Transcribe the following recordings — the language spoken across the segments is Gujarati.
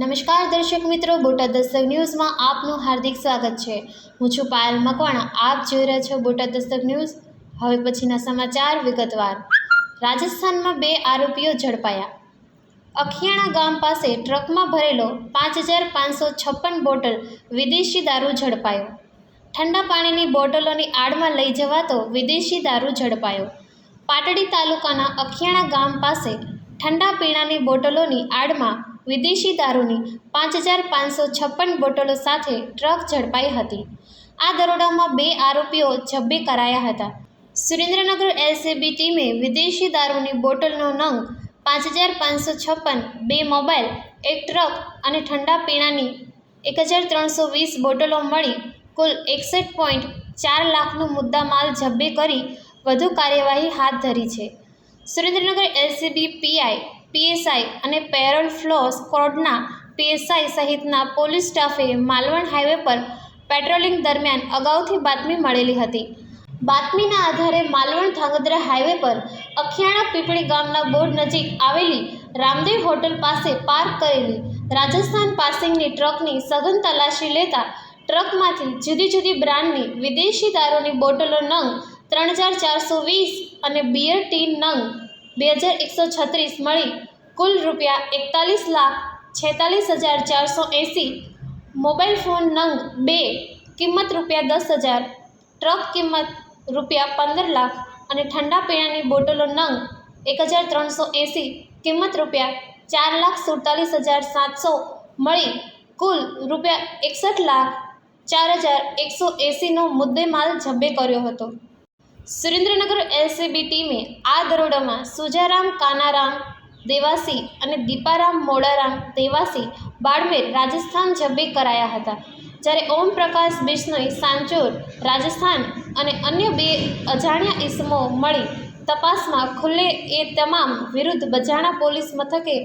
નમસ્કાર દર્શક મિત્રો, બોટાદ દસ્તક ન્યૂઝમાં આપનું હાર્દિક સ્વાગત છે. હું છું પાયલ મકવાણા. આપ જોઈ રહ્યા છો બોટાદ દસ્તક ન્યૂઝ. હવે પછીના સમાચાર વિગતવાર. રાજસ્થાનમાં બે આરોપીઓ ઝડપાયા. અખિયાણા ગામ પાસે ટ્રકમાં ભરેલો પાંચ હજાર પાંચસો છપ્પન બોટલ વિદેશી દારૂ ઝડપાયો. ઠંડા પાણીની બોટલોની આડમાં લઈ જવાતો વિદેશી દારૂ ઝડપાયો. પાટડી તાલુકાના અખિયાણા ગામ પાસે ઠંડા પીણાની બોટલોની આડમાં વિદેશી દારૂની પાંચ હજાર પાંચસો છપ્પન બોટલો સાથે ટ્રક ઝડપાઈ હતી. આ દરોડામાં બે આરોપીઓ ઝબ્બે કરાયા હતા. સુરેન્દ્રનગર એલસીબી ટીમે વિદેશી દારૂની બોટલનો નંગ પાંચ હજાર પાંચસો છપ્પન, બે મોબાઈલ, એક ટ્રક અને ઠંડા પીણાની એક હજાર ત્રણસો વીસ બોટલો મળી કુલ એકસઠ પોઈન્ટ ચાર લાખનો મુદ્દામાલ ઝબ્બે કરી વધુ કાર્યવાહી હાથ ધરી છે. Surendranagar L C B P I P S I અને પેરોલ ફ્લોસ કોડના પીએસઆઈ સહિતના પોલીસ સ્ટાફે માલવણ હાઈવે પર પેટ્રોલિંગ દરમિયાન અગાઉથી બાતમી મળેલી હતી. બાતમીના આધારે માલવણ ધાંગધ્રા હાઈવે પર અખિયાણા પીપળી ગામના બોર્ડ નજીક આવેલી રામદેવ હોટલ પાસે પાર્ક કરેલી રાજસ્થાન પાસિંગની ટ્રકની સઘન તલાશી લેતા ટ્રકમાંથી જુદી જુદી બ્રાન્ડની વિદેશી દારૂની બોટલો નંગ ત્રણ હજાર ચારસો વીસ અને બિયર ટીન નંગ બે હજાર એકસો છત્રીસ મળી કુલ રૂપિયા એકતાલીસ લાખ છેતાલીસ હજાર ચારસો એંસી. મોબાઈલ ફોન નંગ બે, કિંમત રૂપિયા દસ હજાર. ટ્રક કિંમત રૂપિયા પંદર લાખ અને ઠંડા પીણાની બોટલો નંગ એક હજાર ત્રણસો એંસી. કિંમત રૂપિયા ચાર લાખ સુડતાલીસ હજાર સાતસો મળી કુલ રૂપિયા એકસઠ લાખ ચાર હજાર એકસો એંસીનો મુદ્દેમાલ જબ્બે કર્યો હતો. સુરેન્દ્રનગર એલસીબી ટીમે આ દરોડામાં સુજારામ, કાનારામ, દેવાસી અને દીપારામ, મોડારામ, દેવાસી બાડમેર, રાજસ્થાન જબ્બે કરાયા હતા. જ્યારે ઓમ પ્રકાશ, બિશ્નોઈ સાંચોર રાજસ્થાન અને અન્ય બે અજાણ્યા ઇસમો મળી તપાસમાં ખુલ્લે એ તમામ વિરુદ્ધ બજાણા પોલીસ મથકે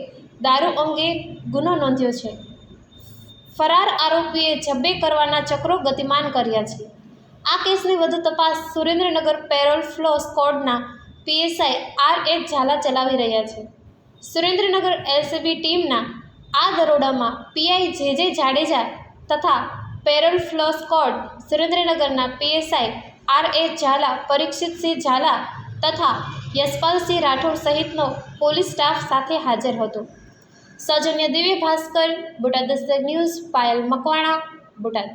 દારૂ અંગે ગુનો નોંધ્યો છે. ફરાર આરોપીએ જબ્બે કરવાના ચક્રો ગતિમાન કર્યા છે. આ કેસની વધુ તપાસ Surendranagar parole furlough સ્કોડના P S I R A Jhala ચલાવી રહ્યા છે. સુરેન્દ્રનગર એલસીબી ટીમના આ દરોડામાં પીઆઈ જે જે જાડેજા તથા પેરોલ ફ્લો સ્કોડ સુરેન્દ્રનગરના P S I R A Jhala Parikshitsinh Jhala તથા યશપાલસિંહ રાઠોડ સહિતનો પોલીસ સ્ટાફ સાથે હાજર હતો. સૌજન્ય દિવ્ય ભાસ્કર, બોટાદ દસ્તક ન્યૂઝ, પાયલ મકવાણા, બોટાદ.